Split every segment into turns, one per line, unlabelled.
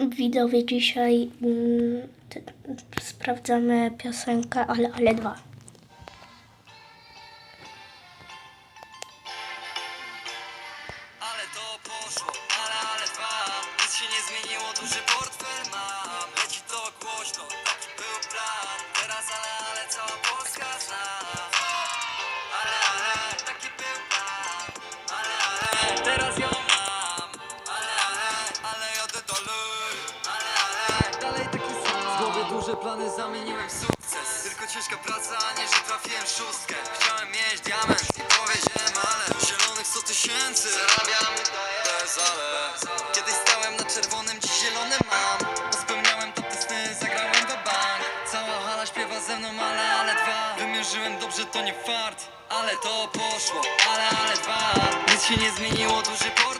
Widzowie, dzisiaj mm, t- sprawdzamy piosenkę Ale Ale 2.
Ale to poszło, ale, ale dwa Nic się nie zmieniło, duży portfel Duże plany zamieniłem w sukces. Tylko ciężka praca, a nie, że trafiłem w szóstkę. Chciałem mieć diament i powiedziałem ale Zielonych 100 tysięcy. Zarabiam bez ale Kiedyś stałem na czerwonym, dziś zielone mam. Spełniałem to sny, zagrałem do bank. Cała hala śpiewa ze mną, ale, ale dwa. Wymierzyłem dobrze, to nie fart Ale to poszło, ale, ale dwa. Nic się nie zmieniło, duży portfel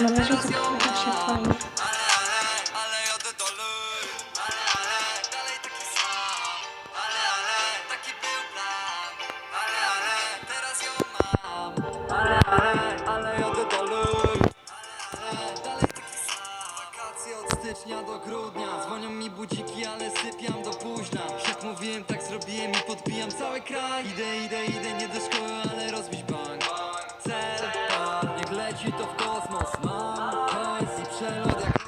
taki sam Wakacje od stycznia do grudnia. Dzwonią mi budziki, ale sypiam do późna. Mówiłem, tak zrobiłem i podbijam cały kraj. Idę, idę, idę, nie do szkoły, ale rozbić bank. Cel, tak, niech leci to w kosmos Mam hajs i przelot jak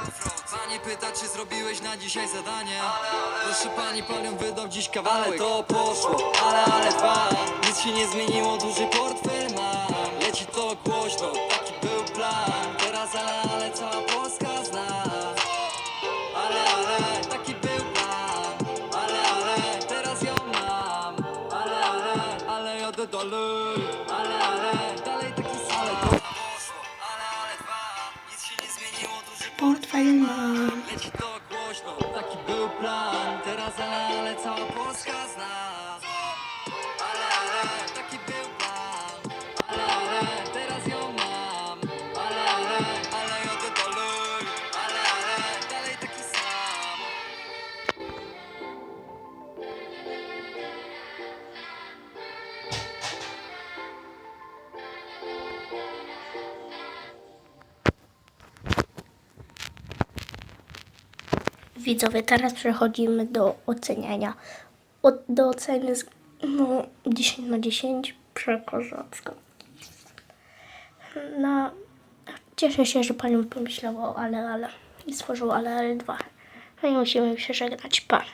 Pani pyta, czy zrobiłeś na dzisiaj zadanie? Proszę pani, pan ją wydał dziś kawałek. Ale to poszło, ale, ale dwa. Nic się nie zmieniło, duży portfel mam Leci to głośno, taki był plan. Teraz, ale, ale cała Polska zna. Ale, ale, taki był plan. Ale, ale, teraz ją mam. Ale, ale, ale jadę dalej. Ale, ale, dalej taki sam. Ale to
Portfel mam.
Leci to głośno, taki był plan Teraz, ale, cała Polska zna
Widzowie, teraz przechodzimy do oceniania. Od, do oceny z, no, 10 na 10 przekozacko. Na, cieszę się, że Panią pomyślało, ale, ale i stworzył ale, ale dwa. No i musimy się żegnać. Pa.